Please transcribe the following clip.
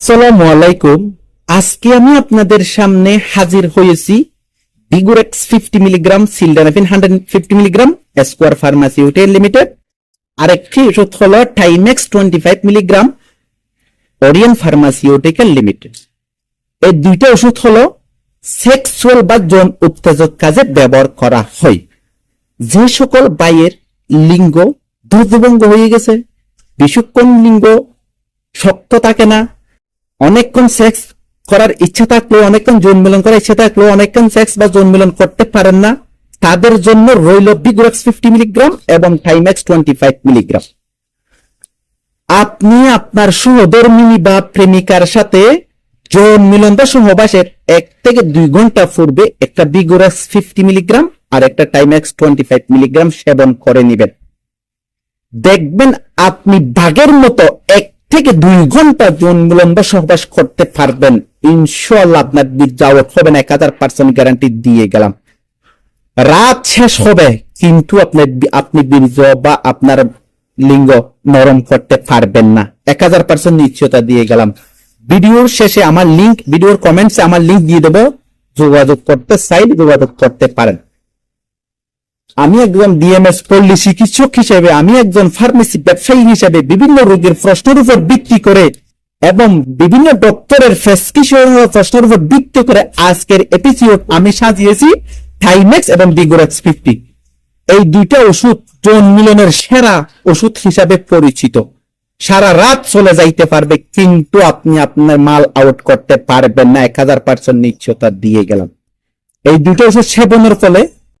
আসসালামু আলাইকুম। আজকে আমি আপনাদের সামনে হাজির হয়েছি Vigorex fifty milligram sildenafil hundred fifty milligram Square pharmaceutical limited আরেকটি ওষুধ হলো Timex twenty five milligram Orion pharmaceutical limited এই দুইটা ওষুধ হলো সেক্সুয়াল বা যৌন উত্তেজক কাজে ব্যবহার করা হয়। যে সকল বাইয়ের লিঙ্গ দুর্দভঙ্গ হয়ে গেছে বিশুক্ষণ লিঙ্গ শক্ত থাকে না অনেকক্ষণ সেক্স করার ইচ্ছা থাকলেও, অনেকক্ষণ যৌন মিলন করার ইচ্ছা থাকলেও, অনেকক্ষণ সেক্স বা যৌন মিলন করতে পারেন না। তাদের জন্য রইল বিগুরেক্স ফিফটি মিলিগ্রাম এবং টাইম্যাক্স টোয়েন্টি ফাইভ মিলিগ্রাম আপনি আপনার সহধর্মিনী বা প্রেমিকার সাথে যৌন মিলন বা সহবাসের এক থেকে দুই ঘণ্টা পূর্বে একটা বিগুরেক্স ফিফটি মিলিগ্রাম আর একটা টাইম্যাক্স টোয়েন্টি ফাইভ মিলিগ্রাম সেবন করে নেবেন। দেখবেন আপনি বাঘের মতো এক থেকে দুই ঘণ্টা যৌন মিলন বা সহবাস করতে পারবেন। ইনশাল্লাহ আপনার যাওয়াত হবে না, এক হাজার পার্সেন্ট গ্যারান্টি দিয়ে গেলাম। রাত শেষ হবে, কিন্তু আপনার আপনি বীর্য বা আপনার লিঙ্গ নরম করতে পারবেন না। এক হাজার পার্সেন্ট নিশ্চয়তা দিয়ে গেলাম। ভিডিওর শেষে আমার লিঙ্ক ভিডিওর কমেন্টসে আমার লিঙ্ক দিয়ে দেবো। যোগাযোগ করতে চাইলে যোগাযোগ করতে পারেন। আমি একজন ডিএমএস পল্লী চিকিৎসক হিসেবে, আমি একজন ফার্মেসি ব্যবসায়ী হিসেবে বিভিন্ন রোগের প্রশ্নের উপর ভিত্তি করে এবং বিভিন্ন ডক্টরের প্রেসক্রিপশন প্রশ্নের উপর ভিত্তি করে আজকের এপিসোড আমি সাজিয়েছি থাইমেক্স এবং বিগোরেক্স ফিফটি এই দুইটা ওষুধ যৌন মিলনের সেরা ওষুধ হিসাবে পরিচিত। সারা রাত চলে যাইতে পারবে, কিন্তু আপনি আপনার মাল আউট করতে পারবেন না, এক হাজার পার্সেন্ট নিশ্চয়তা দিয়ে গেলাম। এই দুটো ওষুধ সেবনের ফলে